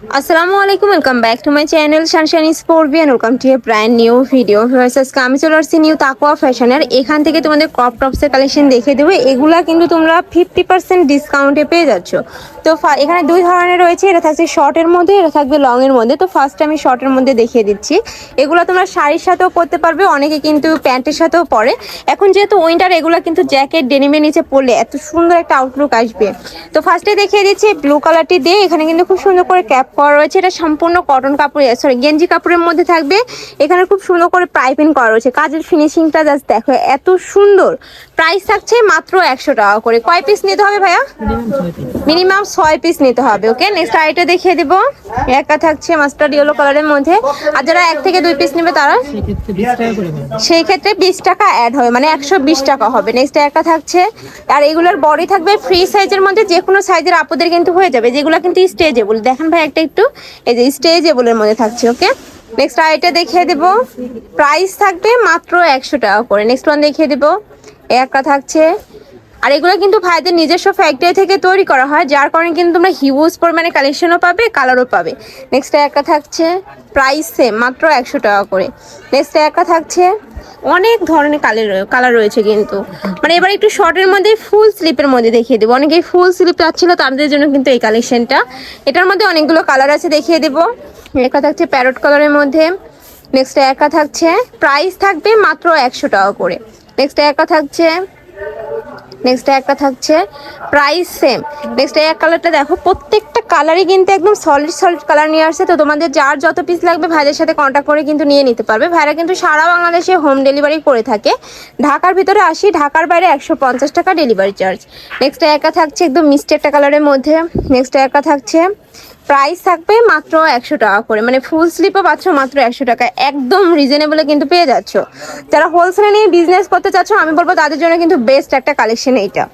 আসসালামু আলাইকুম welcome back to my channel sunshine sport and welcome to a brand new video versus আমি চলে আসছি নিউ তাকোয়া ফ্যাশনের এখান থেকে তোমাদের ক্রপ টপসের কালেকশন দেখে দেবো। এগুলা কিন্তু তোমরা ফিফটি পার্সেন্ট ডিসকাউন্টে পেয়ে যাচ্ছ। তো এখানে দুই ধরনের রয়েছে। এটা থাকছে শর্টের মধ্যে, এটা থাকবে লংয়ের মধ্যে। তো ফার্স্ট আমি শর্টের মধ্যে দেখিয়ে দিচ্ছি। এগুলো তোমরা শাড়ির সাথেও পরতে পারবে, অনেকে কিন্তু প্যান্টের সাথেও পরে। এখন যেহেতু উইন্টার এগুলো কিন্তু জ্যাকেট ডেনিমের নিচে পরলে এত সুন্দর একটা আউটলুক আসবে। তো ফার্স্টে দেখিয়ে দিচ্ছি ব্লু কালারটি দিয়ে। এখানে কিন্তু খুব সুন্দর করে ক্যাপ করা রয়েছে। এটা সম্পূর্ণ কটন কাপড় সরি গেঞ্জি কাপড়ের মধ্যে থাকবে। এখানে খুব সুন্দর করে পাইপিং করা রয়েছে। কাজের ফিনিশিংটা জাস্ট দেখো, এত সুন্দর। প্রাইস থাকছে মাত্র একশো টাকা করে। কয় পিস নিতে হবে ভাইয়া? মিনিমাম ছয় পিস নিতে হবে ওকে নেক্সট আইটা দেখিয়ে দেবো। একটা থাকছে মাস্টার্ড ইয়েলো কালারের মধ্যে। আর যারা এক থেকে দুই পিস নেবে তারা? সেই ক্ষেত্রে বিশ টাকা অ্যাড হবে মানে একশো বিশ টাকা হবে। নেক্সট একটা থাকছে। আর এগুলোর বডি থাকবে ফ্রি সাইজের মধ্যে যে কোনো সাইজের আপুদের কিন্তু হয়ে যাবে, যেগুলো কিন্তু স্টেজেবল দেখেন ভাই, একটা একটু। এই যে স্টেজেবলের মধ্যে থাকছে ওকে নেক্সট আইটা দেখিয়ে দেব। প্রাইস থাকবে মাত্র একশো টাকা করে। নেক্সট ওয়ান দেখিয়ে দেব। একটা থাকছে। আর এগুলো কিন্তু ভাইদের নিজস্ব ফ্যাক্টরি থেকে তৈরি করা হয়, যার কারণে কিন্তু তোমরা হিউজ পরিমাণে কালেকশনও পাবে কালারও পাবে। নেক্সট একটা থাকছে। প্রাইস সেম মাত্র একশো টাকা করে। নেক্সট একটা থাকছে। অনেক ধরনের কালার কালার রয়েছে কিন্তু। মানে এবার একটু শর্টের মধ্যে ফুল স্লিপের মধ্যে দেখিয়ে দেবো। অনেকেই ফুল স্লিপ চাচ্ছিল, তাদের জন্য কিন্তু এই কালেকশনটা। এটার মধ্যে অনেকগুলো কালার আছে, দেখিয়ে দেবো। একা থাকছে প্যারট কালারের মধ্যে নেক্সট একা থাকছে প্রাইস থাকবে মাত্র একশো টাকা করে। নেক্সট একা থাকছে নেক্সট একটা থাকছে প্রাইস সেম নেক্সট এক কালারটা দেখো, প্রত্যেকটা কালারই কিন্তু একদম সলিড সলিড কালার নিয়ে আসছে। তো তোমাদের যার যত পিস লাগবে ভাইদের সাথে কন্ট্যাক্ট করে কিন্তু নিয়ে নিতে পারবে। ভাইরা কিন্তু সারা বাংলাদেশে হোম ডেলিভারি করে থাকে। ঢাকার ভিতরে আসি, ঢাকার বাইরে একশো পঞ্চাশ টাকা ডেলিভারি চার্জ নেক্সট একা থাকছে একদম মিষ্টি একটা কালারের মধ্যে। নেক্সট একা থাকছে প্রাইস থাকবে মাত্র একশো টাকা করে। মানে ফুল স্লিপও পাচ্ছ মাত্র একশো টাকা। একদম রিজনেবলে কিন্তু পেয়ে যাচ্ছ। যারা হোলসেলে নিয়ে বিজনেস করতে চাচ্ছ, আমি বলব তাদের জন্য কিন্তু বেস্ট একটা কালেকশন এইটা।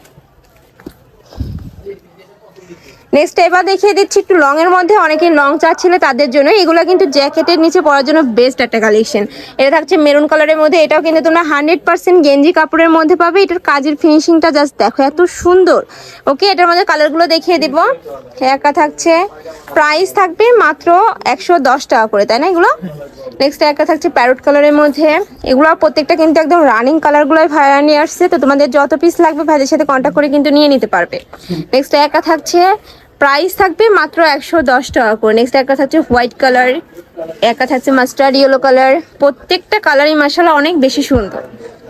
নেক্সট এবার দেখিয়ে দিচ্ছি একটু লং এর মধ্যে অনেকে লং চাচ্ছিল তাদের জন্য। এগুলো কিন্তু জ্যাকেটের নিচে পরার জন্য বেস্ট একটা কালেকশন এটা থাকছে মেরুন কালারের মধ্যে। এটাও কিন্তু তোমরা হান্ড্রেড পার্সেন্ট গেঞ্জি কাপড়ের মধ্যে পাবে। এটার কাজের ফিনিশিংটা জাস্ট দেখো, এত সুন্দর। ওকে এটার মধ্যে কালারগুলো দেখিয়ে দিব। একা থাকছে প্রাইস থাকবে মাত্র একশো দশ টাকা করে, তাই না এগুলো? নেক্সট একটা থাকছে প্যারট কালারের মধ্যে। এগুলো প্রত্যেকটা কিন্তু একদম রানিং কালারগুলোই ভাইরা নিয়ে আসছে। তো তোমাদের যত পিস লাগবে ভাইদের সাথে কন্ট্যাক্ট করে কিন্তু নিয়ে নিতে পারবে। নেক্সট একা থাকছে প্রাইস থাকবে মাত্র একশো দশ টাকা করে। নেক্সট একটা থাকছে হোয়াইট কালার একটা থাকছে মাস্টার্ড ইয়েলো কালার। প্রত্যেকটা কালারই মাসালা অনেক বেশি সুন্দর।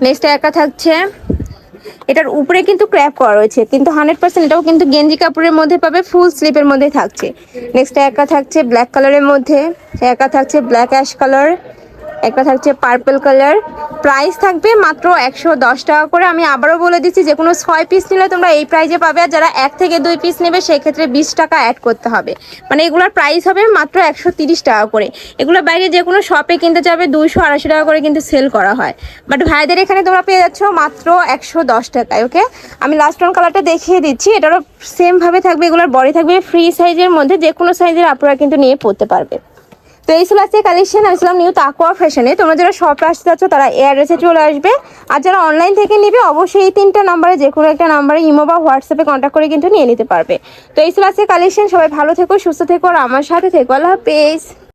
নেক্সট একটা থাকছে এটার উপরে কিন্তু ক্র্যাপ করা রয়েছে, কিন্তু হান্ড্রেড পার্সেন্ট এটাও কিন্তু গেঞ্জি কাপড়ের মধ্যে পাবে, ফুল স্লিপের মধ্যে থাকছে। নেক্সট একা থাকছে ব্ল্যাক কালারের মধ্যে একা থাকছে ব্ল্যাক অ্যাশ কালার। একটা থাকছে পার্পল কালার প্রাইস থাকবে মাত্র একশো দশ টাকা করে। আমি আবারও বলে দিচ্ছি, যে কোনো ছয় পিস নিলে তোমরা এই প্রাইজে পাবে। আর যারা এক থেকে দুই পিস নেবে, সেক্ষেত্রে বিশ টাকা অ্যাড করতে হবে। মানে এগুলোর প্রাইস হবে মাত্র একশো তিরিশ টাকা করে। এগুলো বাইরে যে কোনো শপে কিনতে যাবে, দুইশো আড়াইশো টাকা করে কিন্তু সেল করা হয়। বাট ভাইদের এখানে তোমরা পেয়ে যাচ্ছ মাত্র একশো দশ টাকায় ওকে আমি লাস্ট ওয়ান কালারটা দেখিয়ে দিচ্ছি। এটারও সেমভাবে থাকবে, এগুলোর বডি থাকবে। ফ্রি সাইজের মধ্যে যে কোনো সাইজের আপনারা কিন্তু নিয়ে পড়তে পারবে। তো এই ছিল আজকে কালেকশন আমি ছিলাম নিউ তাকুয়া ফ্যাশনে তোমরা যারা শপে আসতে চাচ্ছ, তারা এই অ্যাড্রেসে চলে আসবে। আর যারা অনলাইন থেকে নিবে, অবশ্যই এই তিনটা নাম্বারে যে কোনো একটা নাম্বারে ইমো বা হোয়াটসঅ্যাপে কন্ট্যাক্ট করে কিন্তু নিয়ে নিতে পারবে। তো এই ছিল আজকে কালেকশন সবাই ভালো থেকো, সুস্থ থেকো, আর আমার সাথে থেকো। আল্লাহ হাফেজ।